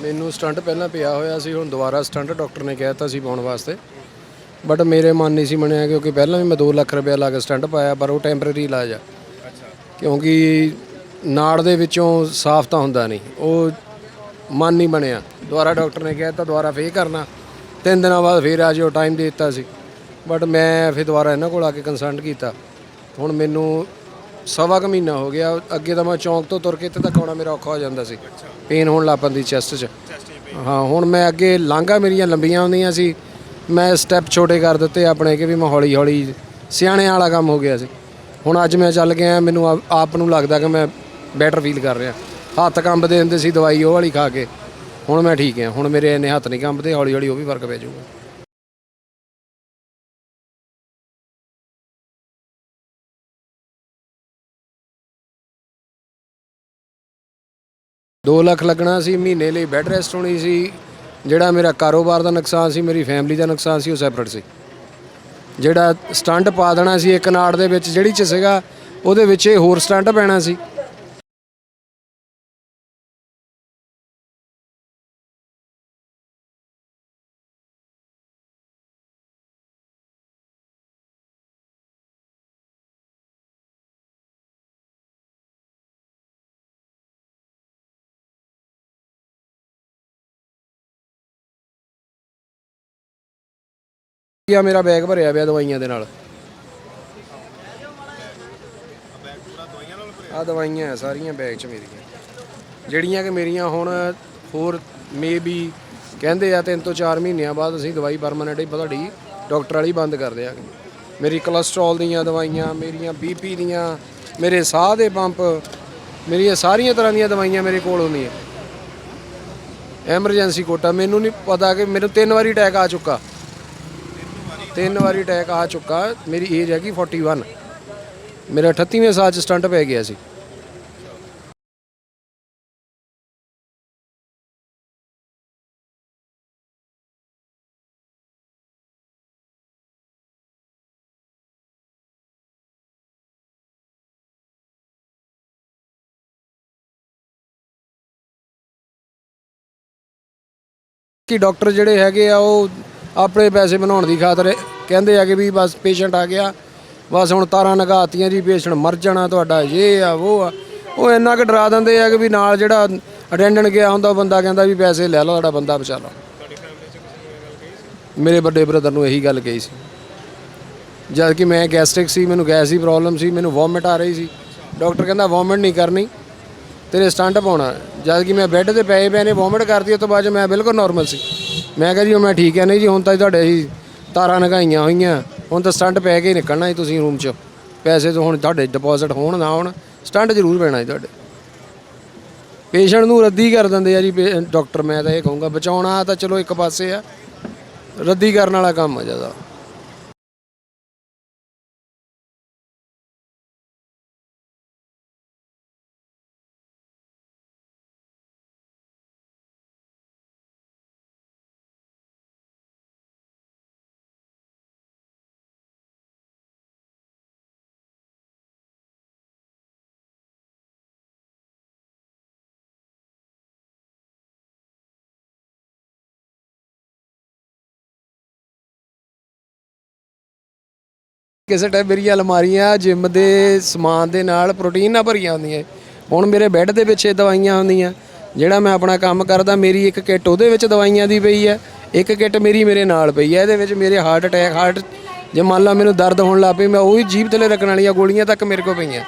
ਮੈਨੂੰ ਸਟੰਟ ਪਹਿਲਾਂ ਪਿਆ ਹੋਇਆ ਸੀ ਹੁਣ ਦੁਬਾਰਾ ਸਟੰਟ ਡਾਕਟਰ ਨੇ ਕਹਿਤਾ ਸੀ ਪਾਉਣ ਵਾਸਤੇ। ਬਟ ਮੇਰੇ ਮਨ ਨਹੀਂ ਸੀ ਮੰਨਿਆ ਕਿਉਂਕਿ ਪਹਿਲਾਂ ਵੀ ਮੈਂ 2 ਲੱਖ ਰੁਪਏ ਲਾ ਕੇ ਸਟੰਟ ਪਾਇਆ ਪਰ ਉਹ ਟੈਂਪਰੇਰੀ ਇਲਾਜ ਆ। ਕਿਉਂਕਿ ਨਾੜ ਦੇ ਵਿੱਚੋਂ ਸਾਫ਼ ਤਾਂ ਹੁੰਦਾ ਨਹੀਂ ਉਹ ਮਨ ਨਹੀਂ ਬਣਿਆ। ਦੁਬਾਰਾ ਡਾਕਟਰ ਨੇ ਕਹਿਤਾ ਦੁਬਾਰਾ ਫੇਰ ਕਰਨਾ। ਤਿੰਨ ਦਿਨਾਂ ਬਾਅਦ ਫੇਰ ਆ ਜਿਓ ਟਾਈਮ ਦੇ ਦਿੱਤਾ ਸੀ। ਬਟ ਮੈਂ ਫਿਰ ਦੁਬਾਰਾ ਇਹਨਾਂ ਕੋਲ ਆ ਕੇ ਕੰਸਲਟ ਕੀਤਾ। ਹੁਣ ਮੈਨੂੰ ਸਵਾ ਕੁ ਮਹੀਨਾ ਹੋ ਗਿਆ, ਅੱਗੇ ਤਾਂ ਮੈਂ ਚੌਂਕ ਤੋਂ ਤੁਰ ਕੇ ਇੱਥੇ ਤੱਕ ਆਉਣਾ ਮੇਰਾ ਔਖਾ ਹੋ ਜਾਂਦਾ ਸੀ। ਪੇਨ ਹੋਣ ਲੱਗ ਪੈਂਦੀ ਚੈਸਟ 'ਚ। ਹਾਂ, ਹੁਣ ਮੈਂ ਅੱਗੇ ਲਾਂਘਾ ਮੇਰੀਆਂ ਲੰਬੀਆਂ ਹੁੰਦੀਆਂ ਸੀ। ਮੈਂ ਸਟੈਪ ਛੋਟੇ ਕਰ ਦਿੱਤੇ ਆਪਣੇ ਕਿ ਵੀ ਮੈਂ ਹੌਲੀ ਹੌਲੀ ਸਿਆਣੇ ਵਾਲਾ ਕੰਮ ਹੋ ਗਿਆ ਸੀ। ਹੁਣ ਅੱਜ ਮੈਂ ਚੱਲ ਗਿਆ ਮੈਨੂੰ ਆਪ- ਆਪ ਨੂੰ ਲੱਗਦਾ ਕਿ ਮੈਂ ਬੈਟਰ ਫੀਲ ਕਰ ਰਿਹਾ। ਹੱਥ ਕੰਬਦੇ ਹੁੰਦੇ ਸੀ, ਦਵਾਈ ਉਹ ਵਾਲੀ ਖਾ ਕੇ। ਹੁਣ ਮੈਂ ਠੀਕ ਹਾਂ, ਹੁਣ ਮੇਰੇ ਇੰਨੇ ਹੱਥ ਨਹੀਂ ਕੰਬਦੇ, ਹੌਲੀ ਹੌਲੀ ਉਹ ਵੀ ਫ਼ਰਕ ਪੈ ਜਾਊਗਾ। ਦੋ ਲੱਖ ਲੱਗਣਾ ਸੀ, ਮਹੀਨੇ ਲਈ ਬੈੱਡ ਰੈਸਟ ਹੋਣੀ ਸੀ। ਜਿਹੜਾ ਮੇਰਾ ਕਾਰੋਬਾਰ ਦਾ ਨੁਕਸਾਨ ਸੀ, ਮੇਰੀ ਫੈਮਿਲੀ ਦਾ ਨੁਕਸਾਨ ਸੀ, ਉਹ ਸੈਪਰੇਟ ਸੀ। ਜਿਹੜਾ ਸਟੰਟ ਪਾ ਦੇਣਾ ਸੀ ਇੱਕ ਨਾੜ ਦੇ ਵਿੱਚ, ਜਿਹੜੀ ਚ ਸੀਗਾ, ਉਹਦੇ ਵਿੱਚ ਇਹ ਹੋਰ ਸਟੰਟ ਪੈਣਾ ਸੀ। ਆ, ਮੇਰਾ ਬੈਗ ਭਰਿਆ ਪਿਆ ਦਵਾਈਆਂ ਦੇ ਨਾਲ। ਆ ਦਵਾਈਆਂ ਆ, ਸਾਰੀਆਂ ਬੈਗ 'ਚ ਮੇਰੀਆਂ। ਜਿਹੜੀਆਂ ਕਿ ਮੇਰੀਆਂ ਹੁਣ ਹੋਰ ਮੇਬੀ ਕਹਿੰਦੇ ਆ ਤਿੰਨ ਤੋਂ ਚਾਰ ਮਹੀਨਿਆਂ ਬਾਅਦ ਅਸੀਂ ਦਵਾਈ ਪਰਮਾਨੈਂਟ ਹੀ ਤੁਹਾਡੀ ਡਾਕਟਰ ਵਾਲੀ ਬੰਦ ਕਰ ਦਿਆਂਗੇ। ਮੇਰੀ ਕੋਲੇਸਟ੍ਰੋਲ ਦੀਆਂ ਦਵਾਈਆਂ, ਮੇਰੀਆਂ ਬੀਪੀ ਦੀਆਂ, ਮੇਰੇ ਸਾਹ ਦੇ ਪੰਪ, ਮੇਰੀਆਂ ਸਾਰੀਆਂ ਤਰ੍ਹਾਂ ਦੀਆਂ ਦਵਾਈਆਂ ਮੇਰੇ ਕੋਲ ਹੁੰਦੀਆਂ। ਐਮਰਜੈਂਸੀ ਕੋਟਾ ਮੈਨੂੰ ਨਹੀਂ ਪਤਾ ਕਿ ਮੈਨੂੰ ਤਿੰਨ ਵਾਰੀ ਅਟੈਕ ਆ ਚੁੱਕਾ। ਤਿੰਨ ਵਾਰੀ ਅਟੈਕ ਆ ਚੁੱਕਾ, ਮੇਰੀ ਏਜ ਹੈਗੀ 41 ਮੇਰਾ 38ਵੇਂ ਸਾਲ ਚ ਸਟੰਟ ਪੈ ਗਿਆ ਸੀ। ਕਿ ਡਾਕਟਰ ਜਿਹੜੇ ਹੈਗੇ ਆ, ਉਹ ਆਪਣੇ ਪੈਸੇ ਬਣਾਉਣ ਦੀ ਖਾਤਰ ਕਹਿੰਦੇ ਆ ਕਿ ਵੀ ਬਸ ਪੇਸ਼ੈਂਟ ਆ ਗਿਆ। ਬਸ ਹੁਣ ਤਾਰਾਂ ਨਗਾਤੀਆਂ ਜੀ ਪੇਸ਼ੈਂਟ ਮਰ ਜਾਣਾ ਤੁਹਾਡਾ, ਇਹ ਆ, ਉਹ ਆ। ਉਹ ਇੰਨਾ ਕਿ ਡਰਾ ਦਿੰਦੇ ਆ ਕਿ ਵੀ ਨਾਲ ਜਿਹੜਾ ਅਟੈਂਡੈਂਟ ਗਿਆ ਹੁੰਦਾ, ਉਹ ਬੰਦਾ ਕਹਿੰਦਾ ਵੀ ਪੈਸੇ ਲੈ ਲਓ ਤੁਹਾਡਾ ਬੰਦਾ ਬਚਾ ਲਓ। ਮੇਰੇ ਵੱਡੇ ਬ੍ਰਦਰ ਨੂੰ ਇਹੀ ਗੱਲ ਕਹੀ ਸੀ। ਜਦ ਕਿ ਮੈਂ ਗੈਸਟ੍ਰਿਕ ਸੀ, ਮੈਨੂੰ ਗੈਸ ਦੀ ਪ੍ਰੋਬਲਮ ਸੀ, ਮੈਨੂੰ ਵੋਮਿਟ ਆ ਰਹੀ ਸੀ। ਡਾਕਟਰ ਕਹਿੰਦਾ ਵੋਮਿਟ ਨਹੀਂ ਕਰਨੀ, ਤੇਰੇ ਸਟੰਟ ਪਾਉਣਾ। ਜਦ ਕਿ ਮੈਂ ਬੈੱਡ ਤੇ ਪਏ ਪਏ ਨੇ ਵੋਮਿਟ ਕਰਦੀ ਉਸ ਤੋਂ ਬਾਅਦ 'ਚ ਮੈਂ ਬਿਲਕੁਲ ਨਾਰਮਲ ਸੀ। ਮੈਂ ਕਿਹਾ ਜੀ ਹੁਣ ਮੈਂ ਠੀਕ ਹੈ। ਨਹੀਂ ਜੀ, ਹੁਣ ਤਾਂ ਜੀ ਤੁਹਾਡੇ ਅਸੀਂ ਤਾਰਾਂ ਨਗਾਈਆਂ ਹੋਈਆਂ। ਹੁਣ ਤਾਂ ਸਟੰਟ ਪੈ ਕੇ ਹੀ ਨਿਕਲਣਾ ਜੀ ਤੁਸੀਂ ਰੂਮ 'ਚ। ਪੈਸੇ ਤੋਂ ਹੁਣ ਤੁਹਾਡੇ ਡਿਪੋਜ਼ਿਟ ਹੋਣ ਨਾ ਹੋਣ, ਸਟੰਟ ਜ਼ਰੂਰ ਪੈਣਾ ਜੀ ਤੁਹਾਡੇ। ਪੇਸ਼ੈਂਟ ਨੂੰ ਰੱਦੀ ਕਰ ਦਿੰਦੇ ਆ ਜੀ, ਪੇ- ਡਾਕਟਰ ਮੈਂ ਤਾਂ ਇਹ ਕਹੂੰਗਾ, ਬਚਾਉਣਾ ਤਾਂ ਚਲੋ ਇੱਕ ਪਾਸੇ ਆ। ਰੱਦੀ ਕਰਨ ਵਾਲਾ ਕੰਮ ਆ ਜ਼ਿਆਦਾ। ਕਿਸੇ ਟਾਈਮ ਮੇਰੀਆਂ ਅਲਮਾਰੀਆਂ ਜਿਮ ਦੇ ਸਮਾਨ ਦੇ ਨਾਲ ਪ੍ਰੋਟੀਨ ਨਾਲ ਭਰੀਆਂ ਹੁੰਦੀਆਂ ਹੁਣ ਮੇਰੇ ਬੈੱਡ ਦੇ ਪਿੱਛੇ ਦਵਾਈਆਂ ਹੁੰਦੀਆਂ। ਜਿਹੜਾ ਮੈਂ ਆਪਣਾ ਕੰਮ ਕਰਦਾ, ਮੇਰੀ ਇੱਕ ਕਿੱਟ ਉਹਦੇ ਵਿੱਚ ਦਵਾਈਆਂ ਦੀ ਪਈ ਹੈ। ਇੱਕ ਕਿੱਟ ਮੇਰੀ ਮੇਰੇ ਨਾਲ ਪਈ ਹੈ। ਇਹਦੇ ਵਿੱਚ ਮੇਰੇ ਹਾਰਟ ਅਟੈਕ ਹਾਰਟ ਜੇ ਮੰਨ ਲਾ ਮੈਨੂੰ ਦਰਦ ਹੋਣ ਲੱਗ ਪਈ, ਮੈਂ ਉਹ ਵੀ ਜੀਭ ਥੱਲੇ ਰੱਖਣ ਵਾਲੀਆਂ ਗੋਲੀਆਂ ਤੱਕ ਮੇਰੇ ਕੋਲ ਪਈਆਂ।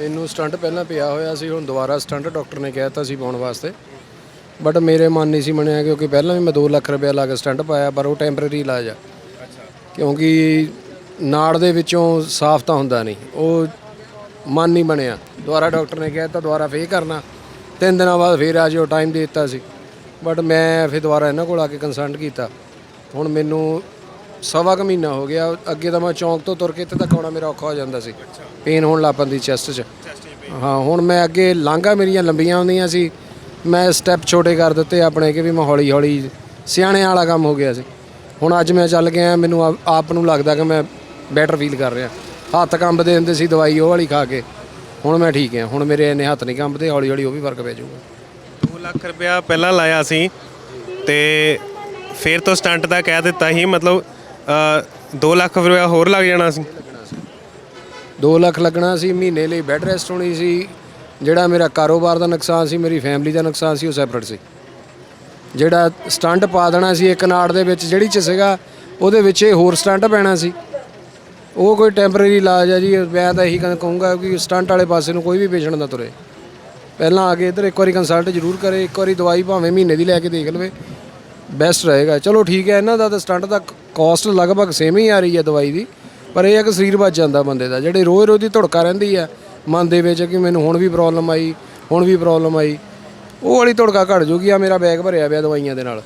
ਮੈਨੂੰ ਸਟੰਟ ਪਹਿਲਾਂ ਪਿਆ ਹੋਇਆ ਸੀ ਹੁਣ ਦੁਬਾਰਾ ਸਟੰਟ ਡਾਕਟਰ ਨੇ ਕਹਿਤਾ ਸੀ ਪਾਉਣ ਵਾਸਤੇ। ਬਟ ਮੇਰੇ ਮਨ ਨਹੀਂ ਸੀ ਮੰਨਿਆ ਕਿਉਂਕਿ ਪਹਿਲਾਂ ਵੀ ਮੈਂ 2 ਲੱਖ ਰੁਪਏ ਲਾ ਕੇ ਸਟੰਟ ਪਾਇਆ ਪਰ ਉਹ ਟੈਂਪਰੇਰੀ ਇਲਾਜ ਆ। ਕਿਉਂਕਿ ਨਾੜ ਦੇ ਵਿੱਚੋਂ ਸਾਫ਼ ਤਾਂ ਹੁੰਦਾ ਨਹੀਂ ਉਹ ਮਨ ਨਹੀਂ ਬਣਿਆ। ਦੁਬਾਰਾ ਡਾਕਟਰ ਨੇ ਕਹਿਤਾ ਦੁਬਾਰਾ ਫੇਰ ਕਰਨਾ। ਤਿੰਨ ਦਿਨਾਂ ਬਾਅਦ ਫੇਰ ਆ ਜਿਓ ਟਾਈਮ ਦੇ ਦਿੱਤਾ ਸੀ। ਬਟ ਮੈਂ ਫਿਰ ਦੁਬਾਰਾ ਇਹਨਾਂ ਕੋਲ ਆ ਕੇ ਕੰਸਲਟ ਕੀਤਾ। ਹੁਣ ਮੈਨੂੰ ਸਵਾ ਕੁ ਮਹੀਨਾ ਹੋ ਗਿਆ ਅੱਗੇ ਤਾਂ ਮੈਂ ਚੌਂਕ ਤੋਂ ਤੁਰ ਕੇ ਇੱਥੇ ਤੱਕ ਆਉਣਾ ਮੇਰਾ ਔਖਾ ਹੋ ਜਾਂਦਾ ਸੀ। ਪੇਨ ਹੋਣ ਲੱਗ ਪੈਂਦੀ ਚੈਸਟ 'ਚ। ਹਾਂ ਹੁਣ ਮੈਂ ਅੱਗੇ ਲਾਂਘਾਂ ਮੇਰੀਆਂ ਲੰਬੀਆਂ ਹੁੰਦੀਆਂ ਸੀ। ਮੈਂ ਸਟੈਪ ਛੋਟੇ ਕਰ ਦਿੱਤੇ ਆਪਣੇ ਕਿ ਵੀ ਮੈਂ ਹੌਲੀ ਹੌਲੀ ਸਿਆਣੇ ਵਾਲਾ ਕੰਮ ਹੋ ਗਿਆ ਸੀ। ਹੁਣ ਅੱਜ ਮੈਂ ਚੱਲ ਗਿਆ ਮੈਨੂੰ ਆਪ- ਆਪ ਨੂੰ ਲੱਗਦਾ ਕਿ ਮੈਂ ਬੈਟਰ ਫੀਲ ਕਰ ਰਿਹਾ। ਹੱਥ ਕੰਬਦੇ ਹੁੰਦੇ ਸੀ ਦਵਾਈ ਉਹ ਵਾਲੀ ਖਾ ਕੇ। ਹੁਣ ਮੈਂ ਠੀਕ ਹਾਂ ਹੁਣ ਮੇਰੇ ਇੰਨੇ ਹੱਥ ਨਹੀਂ ਕੰਬਦੇ ਹੌਲੀ ਹੌਲੀ ਉਹ ਵੀ ਫ਼ਰਕ ਪੈ ਜਾਊਗਾ। 2 ਲੱਖ ਰੁਪਇਆ ਪਹਿਲਾਂ ਲਾਇਆ ਸੀ ਤੇ ਫਿਰ ਤੋਂ ਸਟੰਟ ਦਾ ਕਹਿ ਦਿੱਤਾ ਸੀ ਮਤਲਬ 2 ਲੱਖ ਰੁਪਇਆ ਹੋਰ ਲੱਗ ਜਾਣਾ ਸੀ। 2 ਲੱਖ ਲੱਗਣਾ ਸੀ, ਮਹੀਨੇ ਲਈ ਬੈੱਡ ਰੈਸਟ ਹੋਣੀ ਸੀ। ਜਿਹੜਾ ਮੇਰਾ ਕਾਰੋਬਾਰ ਦਾ ਨੁਕਸਾਨ ਸੀ, ਮੇਰੀ ਫੈਮਿਲੀ ਦਾ ਨੁਕਸਾਨ ਸੀ, ਉਹ ਸੈਪਰੇਟ ਸੀ। ਜਿਹੜਾ ਸਟੰਟ ਪਾ ਦੇਣਾ ਸੀ ਇੱਕ ਨਾੜ ਦੇ ਵਿੱਚ, ਜਿਹੜੀ ਚ ਸੀਗਾ, ਉਹਦੇ ਵਿੱਚ ਇਹ ਹੋਰ ਸਟੰਟ ਪੈਣਾ ਸੀ। ਉਹ ਕੋਈ ਟੈਂਪਰੇਰੀ ਇਲਾਜ ਹੈ ਜੀ, ਮੈਂ ਤਾਂ ਇਹੀ ਕਹਿ- ਕਹੂੰਗਾ ਕਿ ਸਟੰਟ ਵਾਲੇ ਪਾਸੇ ਨੂੰ ਕੋਈ ਵੀ ਪੇਸ਼ੈਂਟ ਨਾ ਤੁਰੇ। ਪਹਿਲਾਂ ਆ ਕੇ ਇੱਧਰ ਇੱਕ ਵਾਰੀ ਕੰਸਲਟ ਜ਼ਰੂਰ ਕਰੇ, ਇੱਕ ਵਾਰੀ ਦਵਾਈ ਭਾਵੇਂ ਮਹੀਨੇ ਦੀ ਲੈ ਕੇ ਦੇਖ ਲਵੇ। ਬੈਸਟ ਰਹੇਗਾ। ਚਲੋ ਠੀਕ ਹੈ, ਇਹਨਾਂ ਦਾ ਤਾਂ ਸਟੰਟ ਦਾ ਕਾਸਟ ਲਗਭਗ ਸੇਮ ਹੀ ਆ ਰਹੀ ਹੈ ਦਵਾਈ ਦੀ। ਪਰ ਇਹ ਹੈ ਕਿ ਸਰੀਰ ਬਚ ਜਾਂਦਾ ਬੰਦੇ ਦਾ। ਜਿਹੜੇ ਰੋਜ਼ ਰੋਜ਼ ਦੀ ਧੜਕਾ ਰਹਿੰਦੀ ਹੈ ਮਨ ਦੇ ਵਿੱਚ ਕਿ ਮੈਨੂੰ ਹੁਣ ਵੀ ਪ੍ਰੋਬਲਮ ਆਈ, ਹੁਣ ਵੀ ਪ੍ਰੋਬਲਮ ਆਈ, ਉਹ ਵਾਲੀ ਧੜਕਾ ਘਟ ਜੂਗੀ, ਆ ਮੇਰਾ ਬੈਗ ਭਰਿਆ ਪਿਆ ਦਵਾਈਆਂ ਦੇ ਨਾਲ।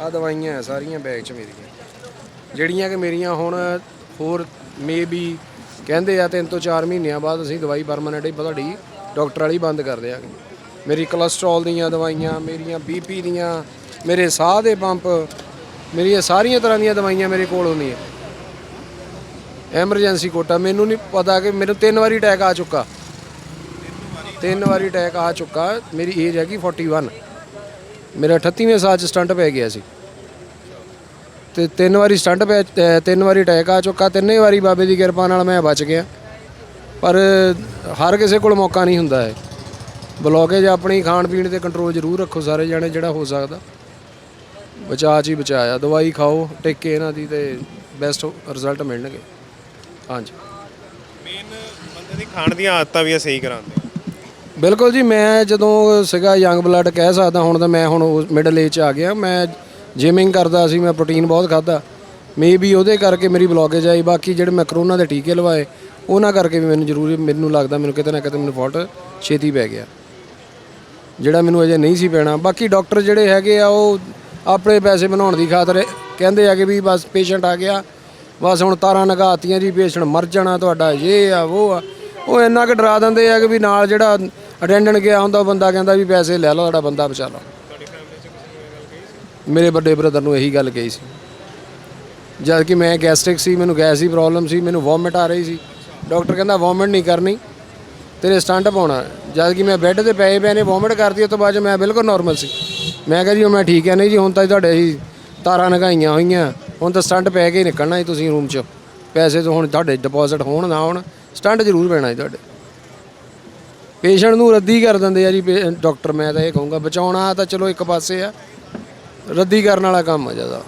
ਆ ਦਵਾਈਆਂ ਹੈ ਸਾਰੀਆਂ ਬੈਗ 'ਚ ਮੇਰੀਆਂ। ਜਿਹੜੀਆਂ ਕਿ ਮੇਰੀਆਂ ਹੁਣ ਹੋਰ ਮੇਬੀ ਕਹਿੰਦੇ ਆ ਤਿੰਨ ਤੋਂ ਚਾਰ ਮਹੀਨਿਆਂ ਬਾਅਦ ਅਸੀਂ ਦਵਾਈ ਪਰਮਾਨੈਂਟ ਹੀ ਤੁਹਾਡੀ ਡਾਕਟਰ ਵਾਲੀ ਬੰਦ ਕਰ ਦਿਆਂਗੇ। ਮੇਰੀ ਕੋਲੇਸਟ੍ਰੋਲ ਦੀਆਂ ਦਵਾਈਆਂ, ਮੇਰੀਆਂ ਬੀਪੀ ਦੀਆਂ, ਮੇਰੇ ਸਾਹ ਦੇ ਪੰਪ, ਮੇਰੀਆਂ ਸਾਰੀਆਂ ਤਰ੍ਹਾਂ ਦੀਆਂ ਦਵਾਈਆਂ ਮੇਰੇ ਕੋਲ ਹੁੰਦੀਆਂ। ਐਮਰਜੈਂਸੀ ਕੋਟਾ ਮੈਨੂੰ ਨਹੀਂ ਪਤਾ ਕਿ ਮੈਨੂੰ ਤਿੰਨ ਵਾਰੀ ਅਟੈਕ ਆ ਚੁੱਕਾ। ਤਿੰਨ ਵਾਰੀ ਅਟੈਕ ਆ ਚੁੱਕਾ, ਮੇਰੀ ਏਜ ਹੈਗੀ 41 ਮੇਰਾ 38ਵੇਂ ਸਾਲ ਚ ਸਟੰਟ ਪੈ ਗਿਆ ਸੀ। ਤੇ ਤਿੰਨ ਵਾਰੀ ਸਟੰਟ ਪੈ ਤਿੰਨ ਵਾਰੀ ਅਟੈਕ ਆ ਚੁੱਕਾ, ਤਿੰਨੇ ਵਾਰੀ ਬਾਬੇ ਦੀ ਕਿਰਪਾ ਨਾਲ ਮੈਂ ਬਚ ਗਿਆ। ਪਰ ਹਰ ਕਿਸੇ ਕੋਲ ਮੌਕਾ ਨਹੀਂ ਹੁੰਦਾ ਹੈ। ਬਲੌਕੇਜ ਆਪਣੀ ਖਾਣ ਪੀਣ ਤੇ ਕੰਟਰੋਲ ਜ਼ਰੂਰ ਰੱਖੋ ਸਾਰੇ ਜਾਣੇ ਜਿਹੜਾ ਹੋ ਸਕਦਾ। ਬਚਾ ਚ ਹੀ ਬਚਾਇਆ। ਦਵਾਈ ਖਾਓ ਟਿੱਕੇ ਇਹਨਾਂ ਦੀ ਤੇ ਬੈਸਟ ਰਿਜ਼ਲਟ ਮਿਲਣਗੇ। ਹਾਂਜੀ। ਮੇਨ ਬੰਦੇ ਦੀ ਖਾਣ ਦੀਆਂ ਆਦਤਾਂ ਵੀ ਇਹ ਸਹੀ ਕਰਾਉਂਦੇ ਬਿਲਕੁਲ ਜੀ ਮੈਂ ਜਦੋਂ ਸੀਗਾ ਯੰਗ ਬਲੱਡ ਕਹਿ ਸਕਦਾ ਹੁਣ ਤਾਂ ਮੈਂ ਹੁਣ ਮਿਡਲ ਏਜ ਆ ਗਿਆ। ਮੈਂ ਜਿਮਿੰਗ ਕਰਦਾ ਸੀ ਮੈਂ ਪ੍ਰੋਟੀਨ ਬਹੁਤ ਖਾਦਾ ਮੇ ਵੀ ਉਹਦੇ ਕਰਕੇ ਮੇਰੀ ਬਲੌਕੇਜ ਆਈ ਬਾਕੀ ਜਿਹੜੇ ਮੈਂ ਕਰੋਨਾ ਦੇ ਟੀਕੇ ਲਵਾਏ ਉਹਨਾਂ ਕਰਕੇ ਵੀ ਮੈਨੂੰ ਜ਼ਰੂਰੀ ਮੈਨੂੰ ਲੱਗਦਾ ਮੈਨੂੰ ਕਿਤੇ ਨਾ ਕਿਤੇ ਮੈਨੂੰ ਫਾਲਟ ਛੇਤੀ ਪੈ ਗਿਆ। ਜਿਹੜਾ ਮੈਨੂੰ ਅਜੇ ਨਹੀਂ ਸੀ ਪੈਣਾ। ਬਾਕੀ ਡਾਕਟਰ ਜਿਹੜੇ ਹੈਗੇ ਆ, ਉਹ ਆਪਣੇ ਪੈਸੇ ਬਣਾਉਣ ਦੀ ਖਾਤਰ ਕਹਿੰਦੇ ਆ ਕਿ ਵੀ ਬਸ ਪੇਸ਼ੈਂਟ ਆ ਗਿਆ। ਬਸ ਹੁਣ ਤਾਰਾਂ ਨਗਾਤੀਆਂ ਜੀ ਪੇਸ਼ੈਂਟ ਮਰ ਜਾਣਾ ਤੁਹਾਡਾ ਇਹ ਆ ਉਹ ਆ। ਉਹ ਇੰਨਾ ਕਿ ਡਰਾ ਦਿੰਦੇ ਆ ਕਿ ਵੀ ਨਾਲ ਜਿਹੜਾ ਅਟੈਂਡੈਂਟ ਗਿਆ ਹੁੰਦਾ, ਉਹ ਬੰਦਾ ਕਹਿੰਦਾ ਵੀ ਪੈਸੇ ਲੈ ਲਓ ਤੁਹਾਡਾ ਬੰਦਾ ਬਚਾ ਲਓ। ਮੇਰੇ ਵੱਡੇ ਬ੍ਰਦਰ ਨੂੰ ਇਹੀ ਗੱਲ ਕਹੀ ਸੀ। ਜਦ ਕਿ ਮੈਂ ਗੈਸਟ੍ਰਿਕ ਸੀ, ਮੈਨੂੰ ਗੈਸ ਦੀ ਪ੍ਰੋਬਲਮ ਸੀ, ਮੈਨੂੰ ਵੋਮਿਟ ਆ ਰਹੀ ਸੀ। ਡਾਕਟਰ ਕਹਿੰਦਾ ਵੋਮਿਟ ਨਹੀਂ ਕਰਨੀ। ਤੇਰੇ ਸਟੰਟ ਪਾਉਣਾ। ਜਦ ਕਿ ਮੈਂ ਬੈੱਡ ਤੇ ਪਏ ਪਏ ਨੇ ਵੋਮਿਟ ਕਰਦੀ ਉਸ ਤੋਂ ਬਾਅਦ 'ਚ ਮੈਂ ਬਿਲਕੁਲ ਨਾਰਮਲ ਸੀ। ਮੈਂ ਕਿਹਾ ਜੀ, ਹੁਣ ਮੈਂ ਠੀਕ ਹੈ ਨਹੀਂ ਜੀ, ਹੁਣ ਤਾਂ ਤੁਹਾਡੇ ਹੀ ਤਾਰਾਂ ਨਗਾਈਆਂ ਹੋਈਆਂ। ਹੁਣ ਤਾਂ ਸਟੰਟ ਪੈ ਕੇ ਨਿਕਲਣਾ ਜੀ ਤੁਸੀਂ ਰੂਮ 'ਚ। ਪੈਸੇ ਤੋਂ ਹੁਣ ਤੁਹਾਡੇ ਡਿਪੋਜ਼ਿਟ ਹੋਣ ਨਾ ਹੋਣ ਸਟੰਟ ਜ਼ਰੂਰ ਪੈਣਾ ਜੀ ਤੁਹਾਡੇ। ਪੇਸ਼ੈਂਟ ਨੂੰ ਰੱਦੀ ਕਰ ਦਿੰਦੇ ਆ ਜੀ, ਪੇ- ਡਾਕਟਰ ਮੈਂ ਤਾਂ ਇਹ ਕਹੂੰਗਾ, ਬਚਾਉਣਾ ਤਾਂ ਚਲੋ ਇੱਕ ਪਾਸੇ ਆ। ਰੱਦੀ ਕਰਨ ਵਾਲਾ ਕੰਮ ਆ ਜ਼ਿਆਦਾ।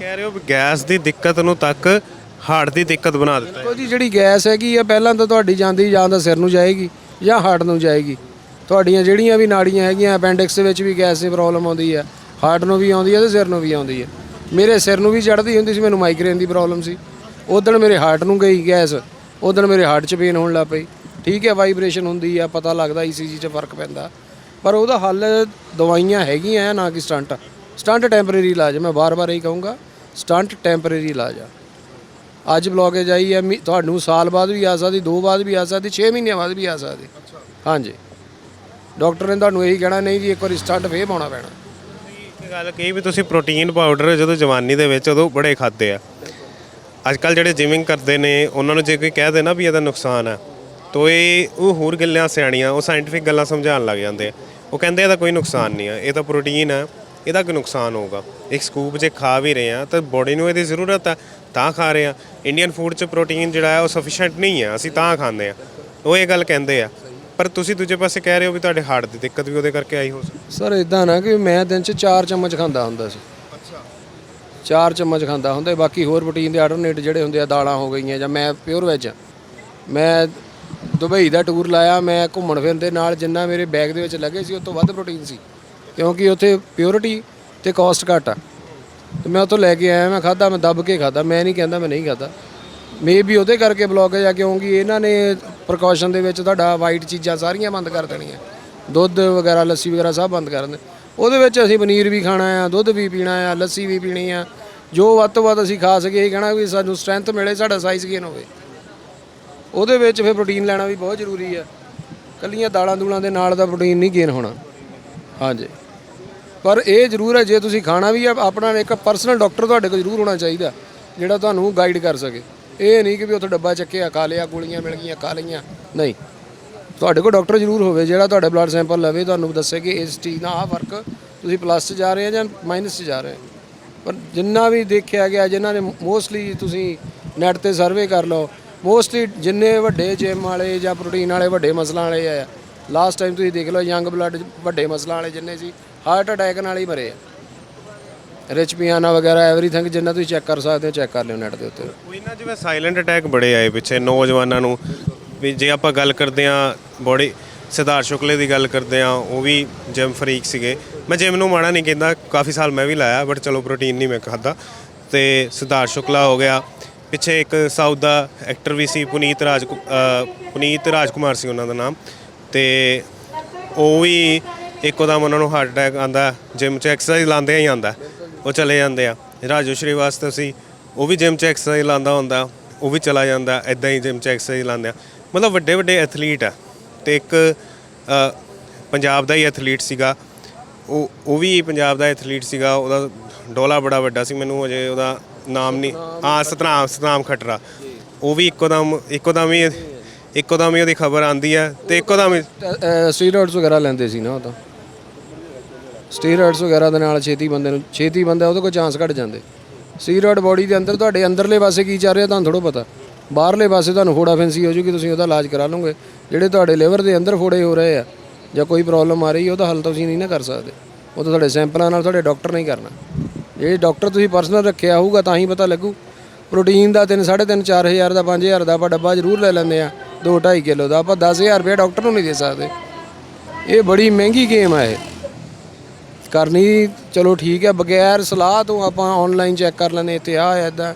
ਕਹਿ ਰਹੇ ਹੋ ਵੀ ਗੈਸ ਦੀ ਦਿੱਕਤ ਨੂੰ ਤੱਕ ਹਾਰਟ ਦੀ ਦਿੱਕਤ ਬਣਾ ਦਿੱਤਾ ਹੈ। ਦੇਖੋ ਜੀ ਜਿਹੜੀ ਗੈਸ ਹੈਗੀ ਆ ਪਹਿਲਾਂ ਤਾਂ ਤੁਹਾਡੀ ਜਾਂਦੀ ਜਾਂ ਤਾਂ ਸਿਰ ਨੂੰ ਜਾਏਗੀ ਜਾਂ ਹਾਰਟ ਨੂੰ ਜਾਏਗੀ। ਤੁਹਾਡੀਆਂ ਜਿਹੜੀਆਂ ਵੀ ਨਾੜੀਆਂ ਹੈਗੀਆਂ ਅਪੈਂਡਿਕਸ ਦੇ ਵਿੱਚ ਵੀ ਗੈਸ ਦੀ ਪ੍ਰੋਬਲਮ ਆਉਂਦੀ ਆ ਹਾਰਟ ਨੂੰ ਵੀ ਆਉਂਦੀ ਹੈ ਤੇ ਸਿਰ ਨੂੰ ਵੀ ਆਉਂਦੀ ਹੈ ਮੇਰੇ ਸਿਰ ਨੂੰ ਵੀ ਚੜ੍ਹਦੀ ਹੁੰਦੀ ਸੀ ਮੈਨੂੰ ਮਾਈਗ੍ਰੇਨ ਦੀ ਪ੍ਰੋਬਲਮ ਸੀ। ਉਦੋਂ ਮੇਰੇ ਹਾਰਟ ਨੂੰ ਗਈ ਗੈਸ ਉਦੋਂ ਮੇਰੇ ਹਾਰਟ 'ਚ ਪੇਨ ਹੋਣ ਲੱਗ ਪਈ। ਠੀਕ ਹੈ ਵਾਈਬ੍ਰੇਸ਼ਨ ਹੁੰਦੀ ਆ ਪਤਾ ਲੱਗਦਾ ਈਸੀਜੀ 'ਚ ਫ਼ਰਕ ਪੈਂਦਾ। ਪਰ ਉਹਦਾ ਹੱਲ ਦਵਾਈਆਂ ਹੈਗੀਆਂ ਆ ਨਾ ਕਿ ਸਟੰਟ। ਸਟੰਟ ਟੈਂਪਰੇਰੀ ਇਲਾਜ ਹੈ, ਮੈਂ ਬਾਰ-ਬਾਰ ਇਹੀ ਕਹੂੰਗਾ ਸਟੰਟ ਟੈਂਪਰੇਰੀ ਇਲਾਜ ਆ। ਅੱਜ ਬਲੌਕੇਜ ਆਈ ਹੈ ਮੀ- ਤੁਹਾਨੂੰ ਸਾਲ ਬਾਅਦ ਵੀ ਆ ਸਕਦੀ ਦੋ ਬਾਅਦ ਵੀ ਆ ਸਕਦੀ 6 ਮਹੀਨਿਆਂ ਬਾਅਦ ਵੀ ਆ ਸਕਦੀ। ਹਾਂਜੀ। ਡਾਕਟਰ ਨੇ ਤੁਹਾਨੂੰ ਇਹੀ ਕਹਿਣਾ ਨਹੀਂ ਜੀ ਇੱਕ ਵਾਰੀ ਸਟੰਟ ਫੇਰ ਪਾਉਣਾ ਪੈਣਾ। ਇੱਕ ਗੱਲ ਕਹੀ ਵੀ ਤੁਸੀਂ ਪ੍ਰੋਟੀਨ ਪਾਊਡਰ ਜਦੋਂ ਜਵਾਨੀ ਦੇ ਵਿੱਚ ਉਦੋਂ ਬੜੇ ਖਾਦੇ ਆ। ਅੱਜ ਕੱਲ ਜਿਹੜੇ ਜਿਮਿੰਗ ਕਰਦੇ ਨੇ ਉਹਨਾਂ ਨੂੰ ਜੇ ਕੋਈ ਕਹਿ ਦੇ ਨਾ ਵੀ ਇਹਦਾ ਨੁਕਸਾਨ ਹੈ ਤੋ ਇਹ ਉਹ ਹੋਰ ਗੱਲਾਂ ਸਿਆਣੀਆਂ ਉਹ ਸਾਇੰਟਿਫਿਕ ਗੱਲਾਂ ਸਮਝਾਉਣ ਲੱਗ ਜਾਂਦੇ ਆ। ਉਹ ਕਹਿੰਦੇ ਇਹਦਾ ਕੋਈ ਨੁਕਸਾਨ ਨਹੀਂ ਆ ਇਹ ਤਾਂ ਪ੍ਰੋਟੀਨ ਹੈ ਇਹਦਾ ਕੀ ਨੁਕਸਾਨ ਹੋਊਗਾ। ਇੱਕ ਸਕੂਪ ਜੇ ਖਾ ਵੀ ਰਹੇ ਆ ਤਾਂ ਬੋਡੀ ਨੂੰ ਇਹਦੀ ਜ਼ਰੂਰਤ ਆ। ਤਾਂ ਖਾ ਰਹੇ ਆ। ਇੰਡੀਅਨ ਫੂਡ 'ਚ ਪ੍ਰੋਟੀਨ ਜਿਹੜਾ ਹੈ ਉਹ ਸਫੀਸ਼ੀਐਂਟ ਨਹੀਂ ਹੈ। ਅਸੀਂ ਤਾਂ ਖਾਂਦੇ ਆ ਉਹ ਇਹ ਗੱਲ ਕਹਿੰਦੇ ਆ। ਪਰ ਤੁਸੀਂ ਦੂਜੇ ਪਾਸੇ ਕਹਿ ਰਹੇ ਹੋ ਵੀ ਤੁਹਾਡੇ ਹਾਰਟ ਦੀ ਦਿੱਕਤ ਵੀ ਉਹਦੇ ਕਰਕੇ ਆਈ ਹੋ ਸਕਦੀ ਸਰ ਇਦਾਂ ਨਾ ਕਿ ਮੈਂ ਦਿਨ 'ਚ 4 ਚਮਚ ਖਾਂਦਾ ਹੁੰਦਾ ਸੀ। ਚਾਰ ਚਮਚ ਖਾਂਦਾ ਹੁੰਦਾ ਬਾਕੀ ਹੋਰ ਪ੍ਰੋਟੀਨ ਦੇ ਆਲਟਰਨੇਟ ਜਿਹੜੇ ਹੁੰਦੇ ਆ ਦਾਲਾਂ ਹੋ ਗਈਆਂ ਜਾਂ ਮੈਂ ਪਿਓਰ ਵੈਜ ਮੈਂ ਦੁਬਈ ਦਾ ਟੂਰ ਲਾਇਆ। ਮੈਂ ਘੁੰਮਣ ਫਿਰਨ ਦੇ ਨਾਲ ਜਿੰਨਾ ਮੇਰੇ ਬੈਗ ਦੇ ਵਿੱਚ ਲੱਗੇ ਸੀ ਉਸ ਤੋਂ ਵੱਧ ਪ੍ਰੋਟੀਨ ਸੀ। ਕਿਉਂਕਿ ਉੱਥੇ ਪਿਓਰਿਟੀ ਤੇ ਕਾਸਟ ਘੱਟ ਆ। ਤੇ ਮੈਂ ਉੱਥੋਂ ਲੈ ਕੇ ਆਇਆ, ਮੈਂ ਖਾਦਾ ਮੈਂ ਦੱਬ ਕੇ ਖਾਦਾ ਮੈਂ ਨਹੀਂ ਕਹਿੰਦਾ ਮੈਂ ਨਹੀਂ ਖਾਦਾ ਮੇ ਵੀ ਉਹਦੇ ਕਰਕੇ ਬਲੌਕੇਜ ਜਾ ਕਿਉਂਕਿ ਇਹਨਾਂ ਨੇ ਪ੍ਰੀਕਾਸ਼ਨ ਦੇ ਵਿੱਚ ਤੁਹਾਡਾ ਵਾਈਟ ਚੀਜ਼ਾਂ ਸਾਰੀਆਂ ਬੰਦ ਕਰ ਦੇਣੀਆਂ। ਦੁੱਧ ਵਗੈਰਾ, ਲੱਸੀ ਵਗੈਰਾ ਸਭ ਬੰਦ ਕਰ ਦਿੰਦੇ ਉਹਦੇ ਵਿੱਚ ਅਸੀਂ ਪਨੀਰ ਵੀ ਖਾਣਾ ਆ, ਦੁੱਧ ਵੀ ਪੀਣਾ ਆ, ਲੱਸੀ ਵੀ ਪੀਣੀ ਆ। ਜੋ ਵੱਧ ਤੋਂ ਵੱਧ ਅਸੀਂ ਖਾ ਸਕੀਏ, ਇਹ ਕਹਿਣਾ ਵੀ ਸਾਨੂੰ ਸਟਰੈਂਥ ਮਿਲੇ, ਸਾਡਾ ਸਾਈਜ਼ ਗੇਨ ਹੋਵੇ। ਉਹਦੇ ਵਿੱਚ ਫਿਰ ਪ੍ਰੋਟੀਨ ਲੈਣਾ ਵੀ ਬਹੁਤ ਜ਼ਰੂਰੀ ਆ। ਕੱਲੀਆਂ ਦਾਲਾਂ ਦੂਲਾਂ ਦੇ ਨਾਲ ਦਾ ਪ੍ਰੋਟੀਨ ਨਹੀਂ ਗੇਨ ਹੋਣਾ। ਹਾਂਜੀ। ਪਰ ਇਹ ਜ਼ਰੂਰ ਹੈ, ਜੇ ਤੁਸੀਂ ਖਾਣਾ ਵੀ ਹੈ ਆਪਣਾ ਇੱਕ ਪਰਸਨਲ ਡਾਕਟਰ ਤੁਹਾਡੇ ਕੋਲ ਜ਼ਰੂਰ ਹੋਣਾ ਚਾਹੀਦਾ, ਜਿਹੜਾ ਤੁਹਾਨੂੰ ਗਾਈਡ ਕਰ ਸਕੇ। ਇਹ ਨਹੀਂ ਕਿ ਵੀ ਉੱਥੇ ਡੱਬਾ ਚੱਕਿਆ, ਖਾ ਲਿਆ, ਗੋਲੀਆਂ ਮਿਲ ਗਈਆਂ, ਖਾ ਲਈਆਂ। ਨਹੀਂ। ਤੁਹਾਡੇ ਕੋਲ ਡਾਕਟਰ ਜ਼ਰੂਰ ਹੋਵੇ, ਜਿਹੜਾ ਤੁਹਾਡਾ ਬਲੱਡ ਸੈਂਪਲ ਲਵੇ, ਤੁਹਾਨੂੰ ਦੱਸੇ ਕਿ ਇਸ ਚੀਜ਼ ਦਾ ਆਹ ਫ਼ਰਕ ਤੁਸੀਂ ਪਲੱਸ 'ਚ ਜਾ ਰਹੇ ਆ ਜਾਂ ਮਾਈਨਸ 'ਚ ਜਾ ਰਹੇ ਪਰ ਜਿੰਨਾ ਵੀ ਦੇਖਿਆ ਗਿਆ ਜਿਨ੍ਹਾਂ ਨੇ ਮੋਸਟਲੀ ਤੁਸੀਂ ਨੈਟ ਤੇ ਸਰਵੇ ਕਰ ਲਓ ਮੋਸਟਲੀ ਜਿੰਨੇ ਵੱਡੇ ਜਿਮ ਵਾਲੇ ਜਾਂ ਪ੍ਰੋਟੀਨ ਵਾਲੇ ਵੱਡੇ ਮਸਲਾਂ ਵਾਲੇ ਆ ਲਾਸਟ ਟਾਈਮ ਤੁਸੀਂ ਦੇਖ ਲਓ ਯੰਗ ਬਲੱਡ ਵੱਡੇ ਮਸਲਾਂ ਵਾਲੇ ਜਿੰਨੇ ਸੀ ਹਾਰਟ ਅਟੈਕ ਨਾਲ ਹੀ ਮਰੇ ਆ। ਰਿਚ ਵਗੈਰਾ ਐਵਰੀਥਿੰਗ ਜਿੰਨਾ ਤੁਸੀਂ ਚੈੱਕ ਕਰ ਸਕਦੇ ਹੋ ਚੈੱਕ ਕਰ ਲਿਓ ਨੈਟ ਦੇ ਉੱਤੇ। ਕੋਈ ਨਾ ਜਿਵੇਂ ਸਾਇਲੈਂਟ ਅਟੈਕ ਬੜੇ ਆਏ ਪਿੱਛੇ ਨੌਜਵਾਨਾਂ ਨੂੰ। ਵੀ ਜੇ ਆਪਾਂ ਗੱਲ ਕਰਦੇ ਆ ਬੋਡੀ ਸਿਧਾਰਥ ਸ਼ੁਕਲੇ ਦੀ ਗੱਲ ਕਰਦੇ ਆ ਉਹ ਵੀ ਜਿਮ ਫਰੀਕ ਸੀਗੇ। ਮੈਂ ਜਿਮ ਨੂੰ ਮਾੜਾ ਨਹੀਂ ਕਹਿੰਦਾ, ਕਾਫੀ ਸਾਲ ਮੈਂ ਵੀ ਲਾਇਆ ਬਟ ਚਲੋ ਪ੍ਰੋਟੀਨ ਨਹੀਂ ਮੈਂ ਖਾਦਾ ਤੇ ਸਿਧਾਰਥ ਸ਼ੁਕਲਾ ਹੋ ਗਿਆ। ਪਿੱਛੇ ਇੱਕ ਸਾਊਥ ਦਾ ਐਕਟਰ ਵੀ ਸੀ, ਪੁਨੀਤ ਰਾਜ ਪੁਨੀਤ ਰਾਜਕੁਮਾਰ ਸੀ ਉਹਨਾਂ ਦਾ ਨਾਮ। ਤੇ ਉਹ ਵੀ ਇੱਕੋ ਦਮ ਉਹਨਾਂ ਨੂੰ ਹਾਰਟ ਅਟੈਕ ਆਂਦਾ ਜਿਮ 'ਚ ਐਕਸਰਸਾਈਜ਼ ਲਾਉਂਦੇ ਹੀ ਆਂਦਾ ਉਹ ਚਲੇ ਜਾਂਦੇ ਆ। ਰਾਜੂ ਸ਼੍ਰੀਵਾਸਤਵ ਸੀ ਉਹ ਵੀ ਜਿਮ 'ਚ ਐਕਸਰਸਾਈਜ਼ ਲਾਉਂਦਾ ਹੁੰਦਾ ਉਹ ਵੀ ਚਲਾ ਜਾਂਦਾ ਐਦਾਂ ਹੀ ਜਿਮ 'ਚ ਐਕਸਰਸਾਈਜ਼ ਲਾਉਂਦੇ ਆ। ਮਤਲਬ ਵੱਡੇ ਵੱਡੇ ਐਥਲੀਟ ਆ ਤੇ ਇੱਕ ਪੰਜਾਬ ਦਾ ਹੀ ਐਥਲੀਟ ਸੀਗਾ। ਉਹ ਉਹ ਵੀ ਪੰਜਾਬ ਦਾ ਐਥਲੀਟ ਸੀਗਾ ਉਹਦਾ ਡੋਲਾ ਬੜਾ ਵੱਡਾ ਸੀ ਮੈਨੂੰ ਅਜੇ ਉਹਦਾ ਨਾਮ ਨਹੀਂ ਹਾਂ ਸਤਨਾਮ ਸਤਨਾਮ ਖਟਰਾ। ਉਹ ਵੀ ਇੱਕੋ ਦਮ ਇੱਕੋ ਦਮ ਹੀ ਇੱਕੋ ਦਮ ਹੀ ਉਹਦੀ ਖਬਰ ਆਂਦੀ ਹੈ ਤੇ ਇੱਕੋ ਦਮ ਹੀ ਸਟੀਰੋਇਡਸ ਵਗੈਰਾ ਲੈਂਦੇ ਸੀ ਨਾ ਉਹ ਤਾਂ। ਸਟੀਰੋਇਡਸ ਵਗੈਰਾ ਦੇ ਨਾਲ ਛੇਤੀ ਬੰਦੇ ਨੂੰ ਛੇਤੀ ਬੰਦਾ ਉਹਦੇ ਕੋਲ ਚਾਂਸ ਘਟ ਜਾਂਦੇ। ਸਟੀਰੋਇਡ ਬੋਡੀ ਦੇ ਅੰਦਰ ਤੁਹਾਡੇ ਅੰਦਰਲੇ ਪਾਸੇ ਕੀ ਚੱਲ ਰਿਹਾ ਤੁਹਾਨੂੰ ਥੋੜ੍ਹਾ ਪਤਾ। ਬਾਹਰਲੇ ਪਾਸੇ ਤੁਹਾਨੂੰ ਫੋੜਾ ਫੈਂਸੀ ਹੋ ਜੂਗੀ, ਤੁਸੀਂ ਉਹਦਾ ਇਲਾਜ ਕਰਾ ਲਓਗੇ। ਜਿਹੜੇ ਤੁਹਾਡੇ ਲਿਵਰ ਦੇ ਅੰਦਰ ਫੋੜੇ ਹੋ ਰਹੇ ਆ ਜਾਂ ਕੋਈ ਪ੍ਰੋਬਲਮ ਆ ਰਹੀ ਉਹਦਾ ਹੱਲ ਤੁਸੀਂ ਨਹੀਂ ਨਾ ਕਰ ਸਕਦੇ। ਉਹ ਤਾਂ ਤੁਹਾਡੇ ਸੈਂਪਲਾਂ ਨਾਲ ਤੁਹਾਡੇ ਡਾਕਟਰ ਨਹੀਂ ਕਰਨਾ। ਜਿਹੜੇ ਡਾਕਟਰ ਤੁਸੀਂ ਪਰਸਨਲ ਰੱਖਿਆ ਹੋਊਗਾ ਤਾਂ ਹੀ ਪਤਾ ਲੱਗੂ। ਪ੍ਰੋਟੀਨ ਦਾ 3 3.5 4000 ਦਾ 5000 ਦਾ ਆਪਾਂ ਡੱਬਾ ਜ਼ਰੂਰ ਲੈ ਲੈਂਦੇ ਆ। 2.5 ਕਿਲੋ ਦਾ ਆਪਾਂ 10000 ਰੁਪਏ ਡਾਕਟਰ ਨੂੰ ਨਹੀਂ ਦੇ ਸਕਦੇ। ਇਹ ਬੜੀ ਮਹਿੰਗੀ ਗੇਮ ਹੈ ਇਹ। ਕਰਨੀ ਚਲੋ ਠੀਕ ਹੈ ਬਗੈਰ ਸਲਾਹ ਤੋਂ ਆਪਾਂ ਆਨਲਾਈਨ ਚੈੱਕ ਕਰ ਲੈਂਦੇ ਇੱਥੇ ਆ ਐਦਾਂ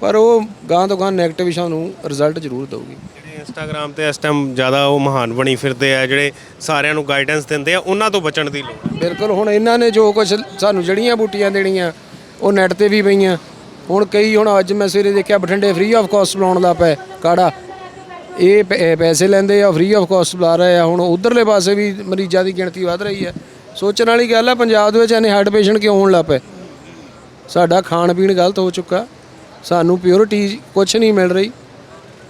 ਪਰ ਉਹ ਗਾਂ ਤੋਂ ਗਾਂ ਨੈਗੇਟਿਵ ਸਾਨੂੰ ਰਿਜ਼ਲਟ ਜ਼ਰੂਰ ਦਊਗੀ। ਜਿਹੜੇ ਇੰਸਟਾਗ੍ਰam ਤੇ ਇਸ ਟਾਈਮ ਜ਼ਿਆਦਾ ਉਹ ਮਹਾਨ ਬਣੀ ਫਿਰਦੇ ਆ ਜਿਹੜੇ ਸਾਰਿਆਂ ਨੂੰ ਗਾਈਡੈਂਸ ਦਿੰਦੇ ਆ ਉਹਨਾਂ ਤੋਂ ਬਚਣ ਦੀ ਲੋੜ ਬਿਲਕੁਲ ਹੁਣ ਇਹਨਾਂ ਨੇ ਜੋ ਕੁਝ ਸਾਨੂੰ ਜੜੀਆਂ ਬੂਟੀਆਂ ਦੇਣੀਆਂ ਉਹ ਨੈਟ ਤੇ ਵੀ ਪਈਆਂ। ਹੁਣ ਕਈ ਹੁਣ ਅੱਜ ਮੈਂ ਸਵੇਰੇ ਦੇਖਿਆ ਬਠਿੰਡੇ ਫ੍ਰੀ ਆਫ ਕਾਸਟ ਬੁਲਾਉਣ ਦਾ ਪੈ ਕਾੜਾ। ਇਹ ਪੈ- ਪੈਸੇ ਲੈਂਦੇ ਆ ਫ੍ਰੀ ਆਫ ਕਾਸਟ ਬੁਲਾ ਰਹੇ ਆ, ਹੁਣ ਉਧਰਲੇ ਪਾਸੇ ਵੀ ਮਰੀਜ਼ਾਂ ਦੀ ਗਿਣਤੀ ਵੱਧ ਰਹੀ ਹੈ ਸੋਚਣ ਵਾਲੀ ਗੱਲ ਹੈ ਪੰਜਾਬ ਦੇ ਵਿੱਚ ਇਹਨੇ ਹਾਰਟ ਪੇਸ਼ੈਂਟ ਕਿਉਂ ਹੋਣ ਲੱਗ ਪਏ? ਸਾਡਾ ਖਾਣ ਪੀਣ ਗਲਤ ਹੋ ਚੁੱਕਾ। ਸਾਨੂੰ ਪਿਓਰਿਟੀ ਕੁਝ ਨਹੀਂ ਮਿਲ ਰਹੀ।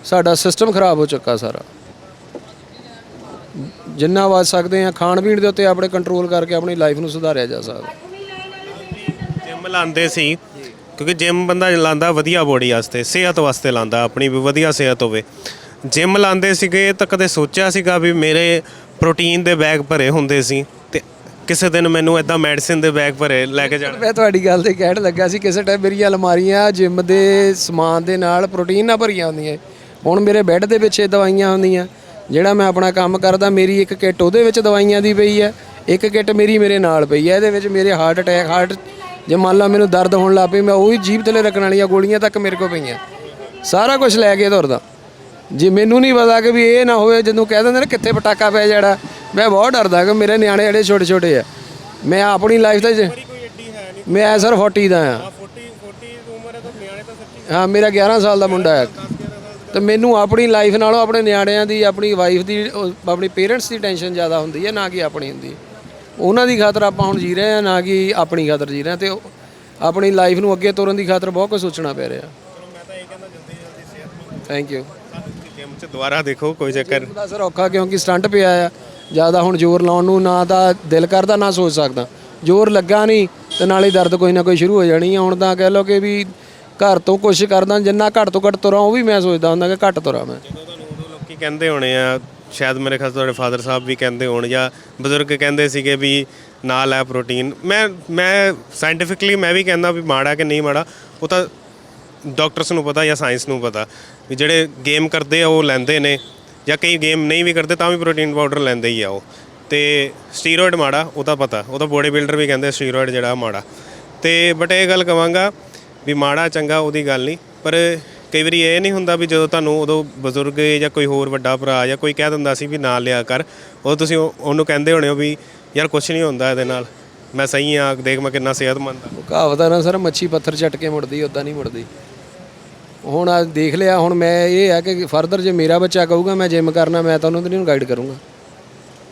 ਸਾਡਾ ਸਿਸਟਮ ਖਰਾਬ ਹੋ ਚੁੱਕਾ ਸਾਰਾ। ਜਿੰਨਾ ਵੱਧ ਸਕਦੇ ਆ, ਖਾਣ ਪੀਣ ਦੇ ਉੱਤੇ ਆਪਣੇ ਕੰਟਰੋਲ ਕਰਕੇ ਆਪਣੀ ਲਾਈਫ ਨੂੰ ਸੁਧਾਰਿਆ ਜਾ ਸਕਦਾ। ਜਿਮ ਲਾਉਂਦੇ ਸੀ, ਕਿਉਂਕਿ ਜਿਮ ਬੰਦਾ ਲਾਉਂਦਾ ਵਧੀਆ ਬੋਡੀ ਵਾਸਤੇ, ਸਿਹਤ ਵਾਸਤੇ ਲਾਉਂਦਾ ਆਪਣੀ ਵੀ ਵਧੀਆ ਸਿਹਤ ਹੋਵੇ। ਜਿਮ ਲਾਉਂਦੇ ਸੀਗੇ ਤਾਂ ਕਦੇ ਸੋਚਿਆ ਸੀਗਾ ਵੀ ਮੇਰੇ ਪ੍ਰੋਟੀਨ ਦੇ ਬੈਗ ਭਰੇ ਹੁੰਦੇ ਸੀ ਤੇ ਕਿਸੇ ਦਿਨ ਮੈਨੂੰ ਇਦਾਂ ਮੈਡੀਸਿਨ ਦੇ ਬੈਗ ਭਰੇ ਲੈ ਕੇ ਜਾਣਾ। ਮੈਂ ਤੁਹਾਡੀ ਗੱਲ ਤੇ ਕਹਿਣ ਲੱਗਾ ਸੀ, ਕਿਸੇ ਟਾਈਮ ਮੇਰੀਆਂ ਅਲਮਾਰੀਆਂ ਜਿਮ ਦੇ ਸਮਾਨ ਦੇ ਨਾਲ ਪ੍ਰੋਟੀਨ ਨਾਲ ਭਰੀਆਂ ਹੁੰਦੀਆਂ ਹੁਣ ਮੇਰੇ ਬੈੱਡ ਦੇ ਵਿੱਚ ਇਹ ਦਵਾਈਆਂ ਹੁੰਦੀਆਂ। ਜਿਹੜਾ ਮੈਂ ਆਪਣਾ ਕੰਮ ਕਰਦਾ, ਮੇਰੀ ਇੱਕ ਕਿੱਟ ਉਹਦੇ ਵਿੱਚ ਦਵਾਈਆਂ ਦੀ ਪਈ ਹੈ। ਇੱਕ ਕਿੱਟ ਮੇਰੀ ਮੇਰੇ ਨਾਲ ਪਈ ਹੈ, ਇਹਦੇ ਵਿੱਚ ਮੇਰੇ ਹਾਰਟ ਅਟੈਕ ਹਾਰਟ ਜੇ ਮੰਨ ਲਾ ਮੈਨੂੰ ਦਰਦ ਹੋਣ ਲੱਗ ਪਈ, ਮੈਂ ਉਹ ਵੀ ਜੀਭ ਥੱਲੇ ਰੱਖਣ ਵਾਲੀਆਂ ਗੋਲੀਆਂ ਤੱਕ ਮੇਰੇ ਕੋਲ ਪਈਆਂ। ਸਾਰਾ ਕੁਝ ਲੈ ਕੇ ਤੁਰਦਾ। ਜੇ ਮੈਨੂੰ ਨਹੀਂ ਪਤਾ ਕਿ ਵੀ ਇਹ ਨਾ ਹੋਵੇ ਜਦੋਂ ਕਹਿ ਦਿੰਦੇ ਨੇ ਕਿੱਥੇ ਪਟਾਕਾ ਪੈ ਜਾੜਾ ਮੈਂ ਬਹੁਤ ਡਰਦਾ ਕਿ ਮੇਰੇ ਨਿਆਣੇ ਜਿਹੜੇ ਛੋਟੇ ਛੋਟੇ ਆ। ਮੈਂ ਆਪਣੀ ਲਾਈਫ ਨਹੀਂ। ਮੈਂ ਸਰ 40 ਦਾ ਆ 40 40 ਉਮਰ ਹੈ ਤਾਂ ਨਿਆਣੇ ਤਾਂ ਸੱਚੀ ਹਾਂ ਮੇਰਾ 11 ਸਾਲ ਦਾ ਮੁੰਡਾ ਹੈ। ਤੇ ਮੈਨੂੰ ਆਪਣੀ ਲਾਈਫ ਨਾਲੋਂ ਆਪਣੇ ਨਿਆਣਿਆਂ ਦੀ ਆਪਣੀ ਵਾਈਫ ਦੀ ਆਪਣੀ ਪੇਰੈਂਟਸ ਦੀ ਟੈਨਸ਼ਨ ਜ਼ਿਆਦਾ ਹੁੰਦੀ ਹੈ ਨਾ ਕਿ ਆਪਣੀ ਹੁੰਦੀ ਉਹਨਾਂ ਦੀ ਖਾਤਰ ਆਪਾਂ ਹੁਣ ਜੀ ਰਹੇ ਹਾਂ ਨਾ ਕਿ ਆਪਣੀ ਖਾਤਰ ਜੀ ਰਹੇ ਹਾਂ। ਤੇ ਆਪਣੀ ਲਾਈਫ ਨੂੰ ਅੱਗੇ ਤੋਰਨ ਦੀ ਖਾਤਰ ਬਹੁਤ ਕੁਝ ਸੋਚਣਾ ਪੈ ਰਿਹਾ। ਮੈਂ ਤਾਂ ਇਹ ਕਹਿੰਦਾ ਜਲਦੀ ਜਲਦੀ ਸਿਹਤ ਥੈਂਕ ਯੂ 'ਚ ਦੁਬਾਰਾ ਦੇਖੋ ਕੋਈ ਚੱਕਰ। ਦਾ ਸਰ ਔਖਾ ਕਿਉਂਕਿ ਸਟੰਟ ਪਿਆ ਆ ਜ਼ਿਆਦਾ ਹੁਣ ਜ਼ੋਰ ਲਾਉਣ ਨੂੰ ਨਾ ਤਾਂ ਦਿਲ ਕਰਦਾ ਨਾ ਸੋਚ ਸਕਦਾ। ਜ਼ੋਰ ਲੱਗਾ ਨਹੀਂ ਤੇ ਨਾਲੇ ਦਰਦ ਕੋਈ ਨਾ ਕੋਈ ਸ਼ੁਰੂ ਹੋ ਜਾਣੀ ਆ। ਹੁਣ ਤਾਂ ਕਹਿ ਲਓ ਕਿ ਵੀ ਘਰ ਤੋਂ ਕੋਸ਼ਿਸ਼ ਕਰਦਾ ਜਿੰਨਾ ਘੱਟ ਤੋਂ ਘੱਟ ਤੁਰਾਂ ਉਹ ਵੀ ਮੈਂ ਸੋਚਦਾ ਹੁੰਦਾ ਕਿ ਘੱਟ ਤੁਰਾਂ ਮੈਂ। ਜਦੋਂ ਤੁਹਾਨੂੰ ਉਦੋਂ ਲੋਕੀ ਕਹਿੰਦੇ ਹੋਣੇ ਆ ਸ਼ਾਇਦ ਮੇਰੇ ਖਿਆਲ ਤੁਹਾਡੇ ਫਾਦਰ ਸਾਹਿਬ ਵੀ ਕਹਿੰਦੇ ਹੋਣ ਜਾਂ ਬਜ਼ੁਰਗ ਕਹਿੰਦੇ ਸੀਗੇ ਵੀ ਨਾਲ ਹੈ ਪ੍ਰੋਟੀਨ। ਮੈਂ ਮੈਂ ਸਾਇੰਟੀਫਿਕਲੀ ਮੈਂ ਵੀ ਕਹਿੰਦਾ ਵੀ ਮਾੜਾ ਕਿ ਨਹੀਂ ਮਾੜਾ ਉਹ ਤਾਂ ਡਾਕਟਰਸ ਨੂੰ ਪਤਾ ਜਾਂ ਸਾਇੰਸ ਨੂੰ ਪਤਾ ਵੀ ਜਿਹੜੇ ਗੇਮ ਕਰਦੇ ਆ ਉਹ ਲੈਂਦੇ ਨੇ ਜਾਂ ਕਈ ਗੇਮ ਨਹੀਂ ਵੀ ਕਰਦੇ ਤਾਂ ਵੀ ਪ੍ਰੋਟੀਨ ਪਾਊਡਰ ਲੈਂਦੇ ਹੀ ਆ ਉਹ। ਤੇ ਸਟੀਰੋਇਡ ਮਾੜਾ, ਉਹ ਤਾਂ ਪਤਾ, ਉਹ ਤਾਂ ਬੋਡੀ ਬਿਲਡਰ ਵੀ ਕਹਿੰਦੇ ਸਟੀਰੋਇਡ ਜਿਹੜਾ ਮਾੜਾ। ਤੇ ਬਟ ਇਹ ਗੱਲ ਕਵਾਂਗਾ ਵੀ ਮਾੜਾ ਚੰਗਾ ਉਹਦੀ ਗੱਲ ਨਹੀਂ, ਪਰ ਕਈ ਵਾਰੀ ਇਹ ਨਹੀਂ ਹੁੰਦਾ ਵੀ ਜਦੋਂ ਤੁਹਾਨੂੰ ਉਦੋਂ ਬਜ਼ੁਰਗ ਜਾਂ ਕੋਈ ਹੋਰ ਵੱਡਾ ਭਰਾ ਜਾਂ ਕੋਈ ਕਹਿ ਦਿੰਦਾ ਸੀ ਵੀ ਨਾ ਲਿਆ ਕਰ ਉਹ ਤੁਸੀਂ ਉਹਨੂੰ ਕਹਿੰਦੇ ਹੋਣੇ ਹੋ ਵੀ ਯਾਰ ਕੁਝ ਨਹੀਂ ਹੁੰਦਾ ਇਹਦੇ ਨਾਲ, ਮੈਂ ਸਹੀ ਆ ਦੇਖ ਮੈਂ ਕਿੰਨਾ ਸਿਹਤਮੰਦ ਆ ਕਹਾਵਤ ਆ ਨਾ ਸਰ, ਮੱਛੀ ਪੱਥਰ ਚੱਟ ਕੇ ਮੁੜਦੀ ਉਦਾਂ ਨਹੀਂ ਮੁੜਦੀ। ਹੁਣ ਆ ਦੇਖ ਲਿਆ, ਹੁਣ ਮੈਂ ਇਹ ਹੈ ਕਿ ਫਰਦਰ ਜੇ ਮੇਰਾ ਬੱਚਾ ਕਹੂਗਾ ਮੈਂ ਜਿਮ ਕਰਨਾ, ਮੈਂ ਤੁਹਾਨੂੰ ਤੇ ਨਹੀਂ ਗਾਈਡ ਕਰੂੰਗਾ।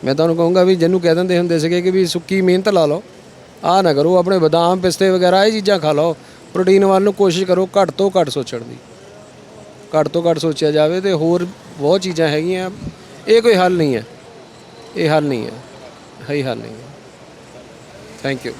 ਮੈਂ ਤੁਹਾਨੂੰ ਕਹੂੰਗਾ ਵੀ ਜਿਹਨੂੰ ਕਹਿ ਦਿੰਦੇ ਹੁੰਦੇ ਸੀਗੇ ਕਿ ਵੀ ਸੁੱਕੀ ਮਿਹਨਤ ਲਾ ਲਓ, ਆਹ ਨਾ ਕਰੋ, ਆਪਣੇ ਬਦਾਮ, ਪਿਸਤੇ ਵਗੈਰਾ, ਇਹ ਚੀਜ਼ਾਂ ਖਾ ਲਓ ਪ੍ਰੋਟੀਨ ਵੱਲ ਨੂੰ ਕੋਸ਼ਿਸ਼ ਕਰੋ ਘੱਟ ਤੋਂ ਘੱਟ ਸੋਚਣ ਦੀ। ਘੱਟ ਤੋਂ ਘੱਟ ਸੋਚਿਆ ਜਾਵੇ ਤੇ ਹੋਰ ਬਹੁਤ ਚੀਜ਼ਾਂ ਹੈਗੀਆਂ, ਇਹ ਕੋਈ ਹੱਲ ਨਹੀਂ ਹੈ। ਇਹ ਹੱਲ ਨਹੀਂ ਹੈ। ਹੈ ਹੱਲ ਨਹੀਂ ਹੈ। Thank you